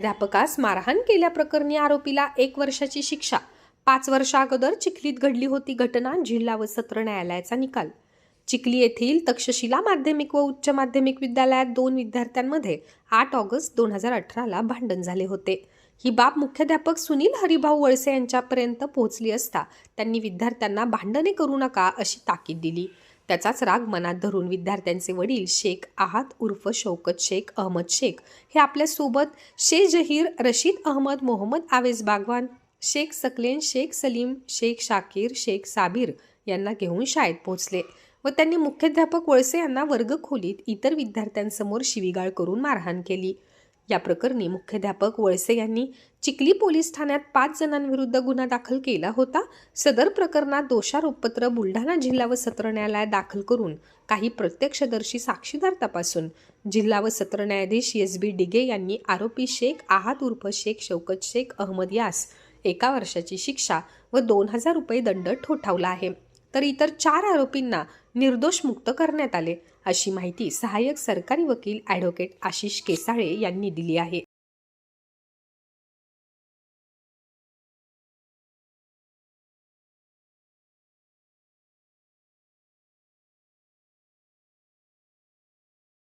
प्राध्यापकास मारहाण केल्याप्रकरणी आरोपीला एक वर्षाची शिक्षा. पाच वर्षा अगोदर चिखलीत घडली होती घटना जिल्हा व सत्र न्यायालयाचा निकाल. चिखली येथील तक्षशिला माध्यमिक व उच्च माध्यमिक विद्यालयात दोन विद्यार्थ्यांमध्ये आठ ऑगस्ट दोन हजार अठराला भांडण झाले होते. ही बाब मुख्याध्यापक सुनील हरिभाऊ वळसे यांच्यापर्यंत पोहोचली असता त्यांनी विद्यार्थ्यांना भांडणे करू नका अशी ताकीद दिली. त्याचाच राग मनात धरून विद्यार्थ्यांचे वडील शेख आहात उर्फ शौकत शेख अहमद शेख. हे आपल्यासोबत शे जहीर रशीद अहमद मोहम्मद आवेज बागवान शेख सकलेन शेख सलीम शेख शाकीर शेख साबीर यांना घेऊन शाळेत पोहोचले व त्यांनी मुख्याध्यापक वळसे यांना वर्गखोलीत इतर विद्यार्थ्यांसमोर शिवीगाळ करून मारहाण केली. या प्रकरणी मुख्याध्यापक वळसे यांनी चिखली पोलीस ठाण्यात पाच जणांविरुद्ध गुन्हा दाखल केला होता. सदर प्रकरणात दोषारोपपत्र बुलढाणा जिल्हा व सत्र न्यायालयात दाखल करून काही प्रत्यक्षदर्शी साक्षीदार तपासून. जिल्हा व सत्र न्यायाधीश एस बी डिगे यांनी आरोपी शेख आहात उर्फ शेख शौकत शेख अहमद यास एका वर्षाची शिक्षा व दोन हजार रुपये दंड ठोठावला आहे. तर इतर चार आरोपींना निर्दोष मुक्त करण्यात आले अशी माहिती सहाय्यक सरकारी वकील ॲडव्होकेट आशिष केसाळे यांनी दिली आहे.